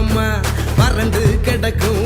பிறக்குதம்மா மறந்து கிடக்கும்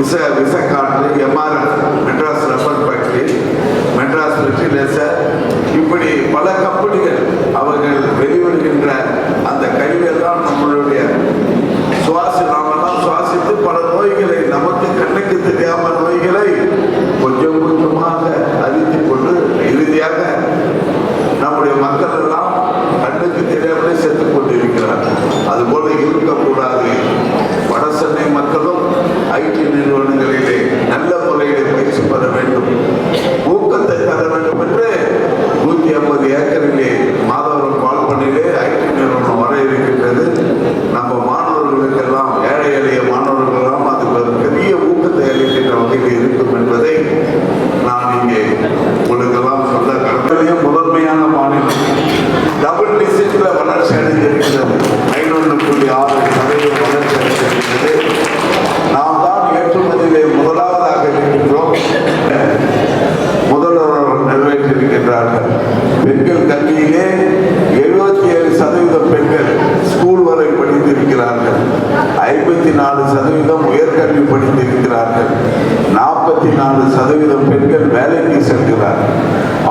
Reserve effectively. நாம் தான் ஏற்றுமதியிலே முதலாவதாக இருக்கின்றோம் முதல்வர் பெண்கள் கல்வியிலே எழுபத்தி ஏழு சதவீத பெண்கள் ஸ்கூல் வரை படித்திருக்கிறார்கள். ஐம்பத்தி நாலு சதவீதம் உயர்கல்வி படித்திருக்கிறார்கள். நாற்பத்தி நாலு சதவீதம் பெண்கள் வேலைக்கு செல்கிறார்கள்.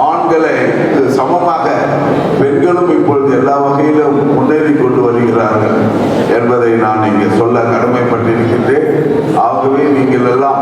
ஆண்களை சமமாக பெண்களும் இப்போ இங்கே சொல்ல கடமைப்பட்டிருக்கின்றேன் ஆகவே நீங்கள் எல்லாம்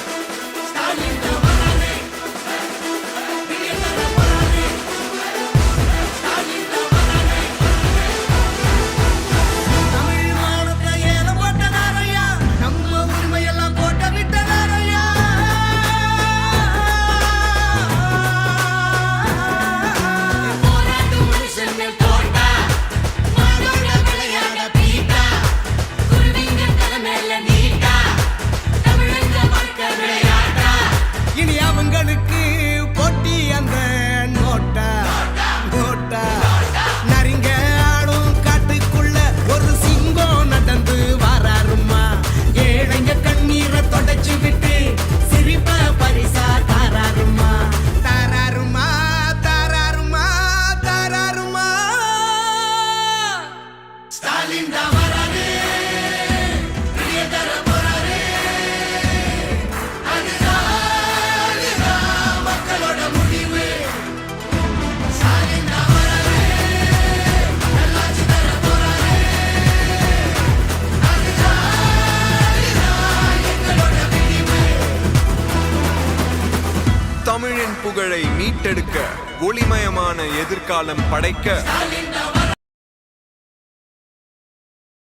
மக்களுக்கு போட்டி அந்த நோட்டை. மீட்டெடுக்க ஒளிமயமான எதிர்காலம் படைக்க